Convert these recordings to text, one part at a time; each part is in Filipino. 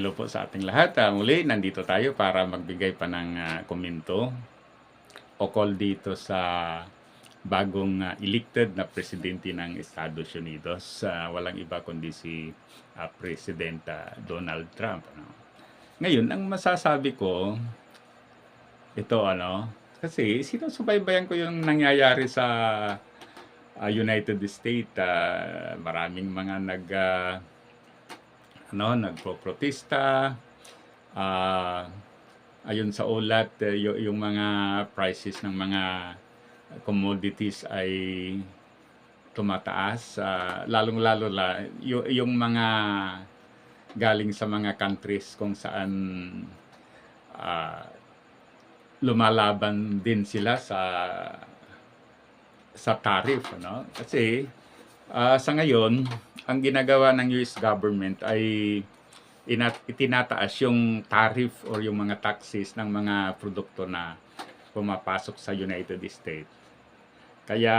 Hello po sa ating lahat. Ah, muli, nandito tayo para magbigay pa ng ah, komento o call dito sa bagong ah, elected na presidente ng Estados Unidos. Ah, walang iba kundi si ah, President ah, Donald Trump. Ano. Ngayon, ang masasabi ko, ito ano, kasi sinusubaybayan ko yung nangyayari sa ah, United States. Ah, maraming mga nag... ah, ano, nagpo-protesta. ah ayon sa ulat, y- yung mga prices ng mga commodities ay tumataas. ah, lalong-lalo la, y- yung mga galing sa mga countries kung saan ah, lumalaban din sila sa sa tariff ano kasi ah, sa ngayon ang ginagawa ng US government ay inat itinataas yung tariff or yung mga taxes ng mga produkto na pumapasok sa United States. Kaya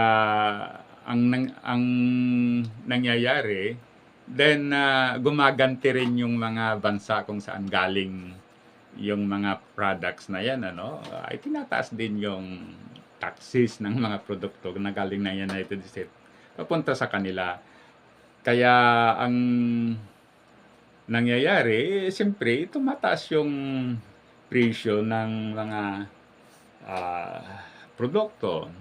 ang nang- ang nangyayari then ah, gumaganti rin yung mga bansa kung saan galing yung mga products na yan ano ay tinataas din yung taxes ng mga produkto na galing ng United States papunta sa kanila. Kaya ang nangyayari, eh, siyempre, tumataas yung presyo ng mga ah, produkto.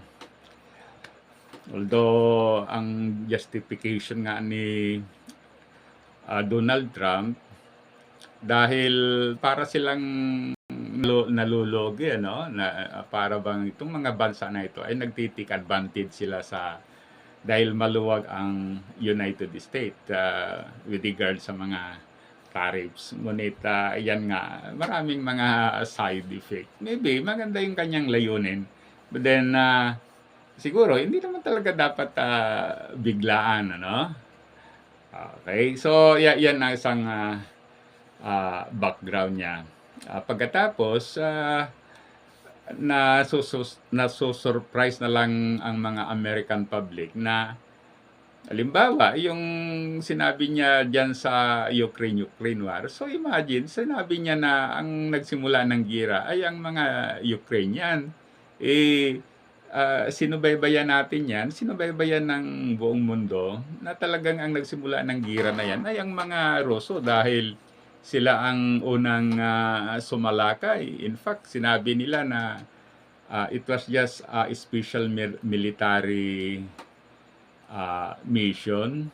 Although, ang justification nga ni ah, Donald Trump, dahil para silang nalu- nalulugi, ano, na, para bang itong mga bansa na ito ay nagtitik advantage sila sa dahil maluwag ang United States uh, with regard sa mga tariffs. Ngunit uh, yan nga, maraming mga side effect. Maybe maganda yung kanyang layunin. But then, uh, siguro, hindi naman talaga dapat uh, biglaan, ano? Okay, so ya- yan ang isang uh, uh, background niya. Uh, pagkatapos, uh, na susus na surprise na lang ang mga American public na halimbawa yung sinabi niya diyan sa Ukraine Ukraine war. So imagine sinabi niya na ang nagsimula ng gira ay ang mga Ukrainian. Eh ah, sinubaybayan natin yan sinubaybayan ng buong mundo na talagang ang nagsimula ng gira na yan ay ang mga Ruso dahil sila ang unang ah, sumalakay. In fact, sinabi nila na ah, it was just a special mil- military ah, mission.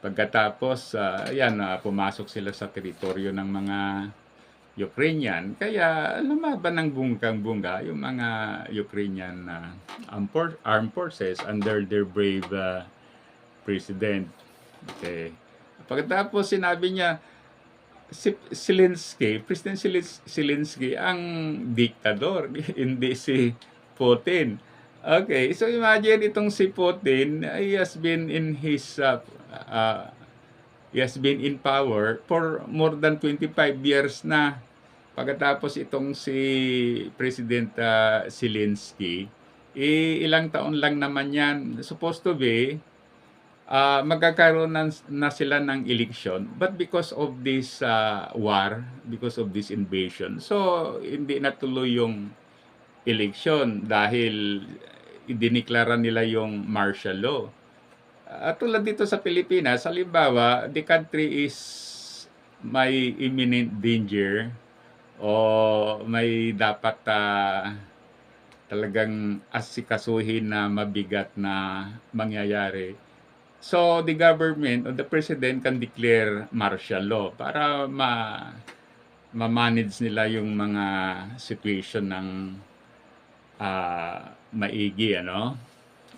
Pagkatapos, ah, yan, ah, pumasok sila sa teritoryo ng mga Ukrainian. Kaya lumaban ng bungkang-bunga yung mga Ukrainian ah, armed for- armed forces under their brave ah, president. Okay. Pagkatapos sinabi niya, si Zelensky, President Zelens- Zelensky ang diktador, hindi si Putin. Okay, so imagine itong si Putin, he has been in his uh, uh, he has been in power for more than 25 years na. Pagkatapos itong si President uh, Zelensky, eh, ilang taon lang naman yan. Supposed to be, ah magkakaroon na, na sila ng election but because of this ah, war because of this invasion so hindi natuloy yung election dahil idiniklara nila yung martial law. At tulad dito sa Pilipinas halimbawa the country is may imminent danger o may dapat ah, talagang asikasuhin na mabigat na mangyayari So the government or the president can declare martial law para ma ma-manage nila yung mga situation ng ah, maigi ano.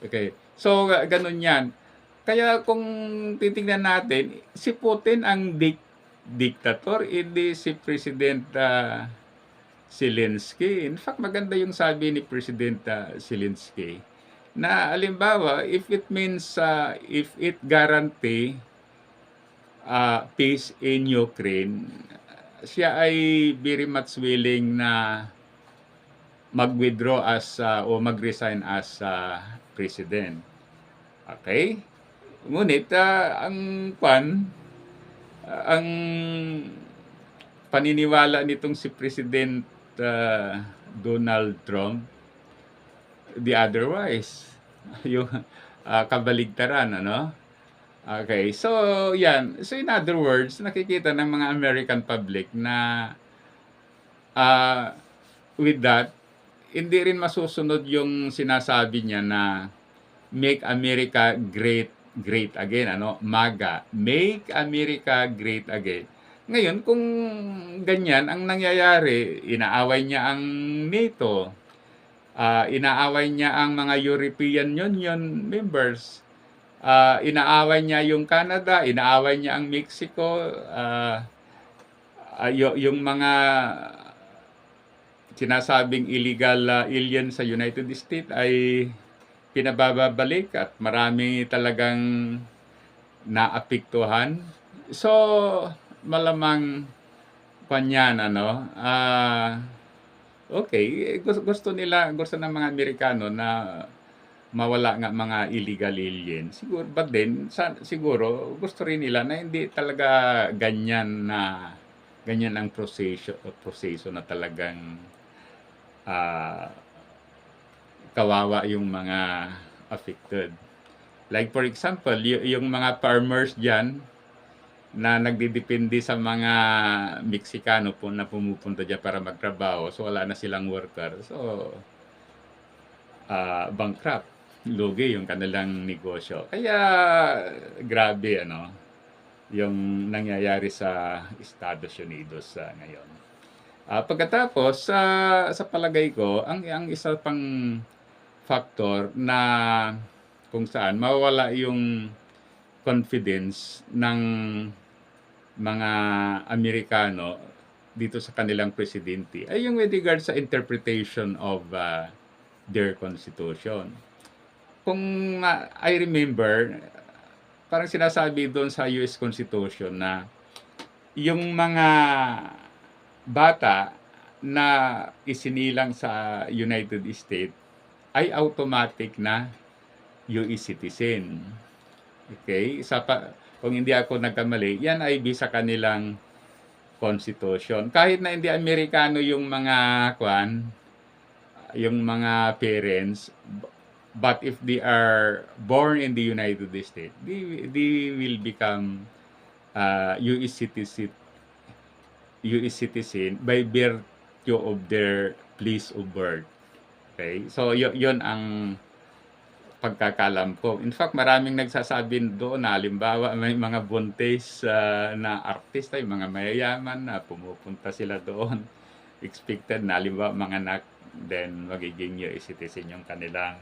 Okay. So ga- ganun 'yan. Kaya kung titingnan natin, si Putin ang dik diktator, hindi si President ah, Zelensky. In fact, maganda yung sabi ni President ah, Zelensky na alimbawa if it means uh, if it guarantee uh, peace in Ukraine siya ay very much willing na mag-withdraw as uh, o mag-resign as uh, president. Okay? Ngunit uh, ang kwan uh, ang paniniwala nitong si President uh, Donald Trump the otherwise. Yung uh, kabaligtaran ano? Okay so yan. So in other words nakikita ng mga American public na uh, with that hindi rin masusunod yung sinasabi niya na make America great great again ano? MAGA make America great again. Ngayon kung ganyan ang nangyayari inaaway niya ang NATO uh, inaaway niya ang mga European Union members. Uh, inaaway niya yung Canada inaaway niya ang Mexico. Uh, uh, yung mga sinasabing illegal uh, alien sa United States ay pinababalik at marami talagang naapektuhan. So, malamang kanyan, ano, ah, okay, gusto, gusto nila, gusto ng mga Amerikano na mawala nga mga illegal alien. Siguro, but then, sa, siguro, gusto rin nila na hindi talaga ganyan na, ganyan ang proseso, proseso na talagang ah, kawawa yung mga affected. Like for example, y- yung mga farmers dyan na nagdidepende sa mga Meksikano po na pumupunta dyan para magtrabaho. So wala na silang worker. So ah, bankrupt. Lugi yung kanilang negosyo. Kaya grabe ano yung nangyayari sa Estados Unidos sa ngayon. Ah, pagkatapos sa sa palagay ko, ang ang isa pang factor na kung saan mawawala yung confidence ng mga Amerikano dito sa kanilang presidente ay yung with regard sa interpretation of uh, their constitution. Kung uh, I remember, parang sinasabi doon sa US Constitution na yung mga bata na isinilang sa United States ay automatic na US citizen. Okay? Sa pa, kung hindi ako nagkamali, yan ay bisa kanilang constitution. Kahit na hindi Amerikano yung mga kwan, yung mga parents, but if they are born in the United States, they, they will become uh, US citizen US citizen by virtue of their place of birth. Okay? So, y- yun ang pagkakalam ko. In fact, maraming nagsasabi doon na halimbawa may mga buntis uh, na artista, yung mga mayayaman na pumupunta sila doon. Expected na halimbawa mga anak, then magiging US citizen yung kanilang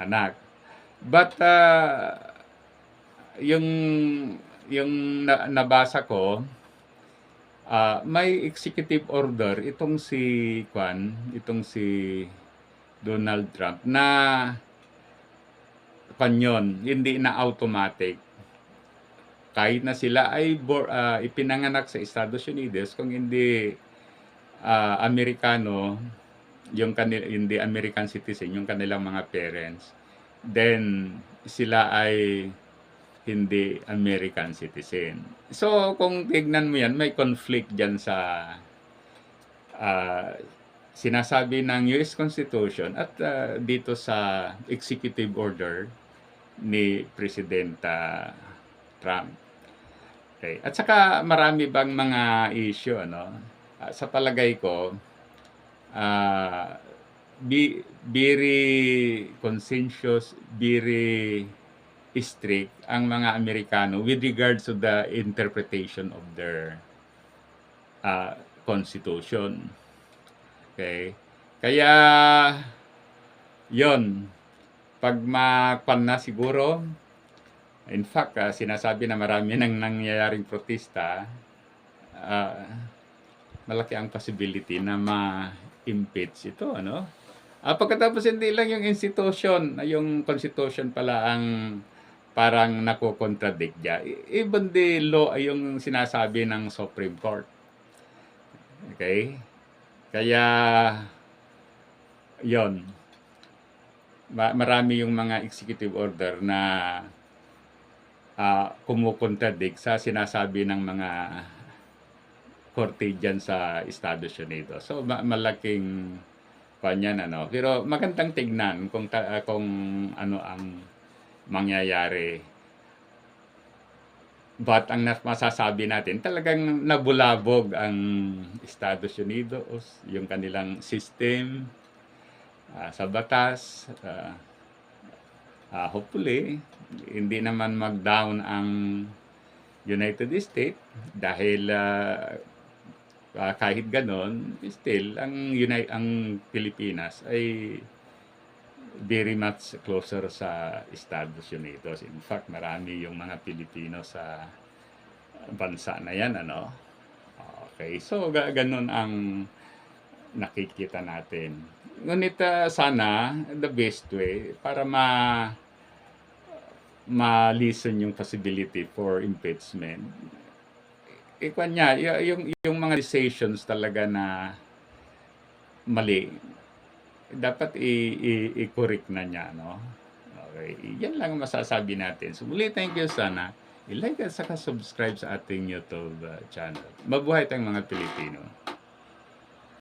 anak. But, uh, yung, yung na- nabasa ko, Ah, may executive order itong si Kwan, itong si Donald Trump na kanyon, hindi na automatic. Kahit na sila ay ah, ipinanganak sa Estados Unidos, kung hindi ah, Amerikano, yung kanil, hindi American citizen, yung kanilang mga parents, then sila ay hindi American citizen. So, kung tignan mo yan, may conflict dyan sa uh, sinasabi ng US Constitution at uh, dito sa executive order ni Presidenta Trump. Okay. At saka marami bang mga issue ano? Uh, sa palagay ko uh, be, very conscientious, very strict ang mga Amerikano with regards to the interpretation of their uh, constitution. Okay? Kaya, yon pag mapan na siguro, in fact, uh, sinasabi na marami nang nangyayaring protesta, uh, malaki ang possibility na ma-impeach ito, ano? Uh, pagkatapos hindi lang yung institution, yung constitution pala ang parang nako-contradict niya. Even the law ay yung sinasabi ng Supreme Court. Okay? Kaya, yon Ma- marami yung mga executive order na uh, kumukontradict sa sinasabi ng mga korte dyan sa Estados Unidos. So, ma- malaking kanyan, ano. Pero magandang tignan kung, ta- kung ano ang mangyayari. But ang masasabi natin, talagang nabulabog ang Estados Unidos, yung kanilang system ah, sa batas. ah, ah, hopefully, hindi naman mag-down ang United States dahil ah, ah, kahit ganon, still, ang, Uni- ang Pilipinas ay very much closer sa Estados Unidos. In fact, marami yung mga Pilipino sa bansa na yan, ano? Okay, so ga- ganun ang nakikita natin. Ngunit ah, sana, the best way, para ma ma-listen yung possibility for impeachment. Ikwan niya, y- yung, yung mga decisions talaga na mali, dapat i-correct na niya, no? Okay, yan lang ang masasabi natin. So muli, thank you sana. I-like at saka subscribe sa ating YouTube uh, channel. Mabuhay tayong mga Pilipino.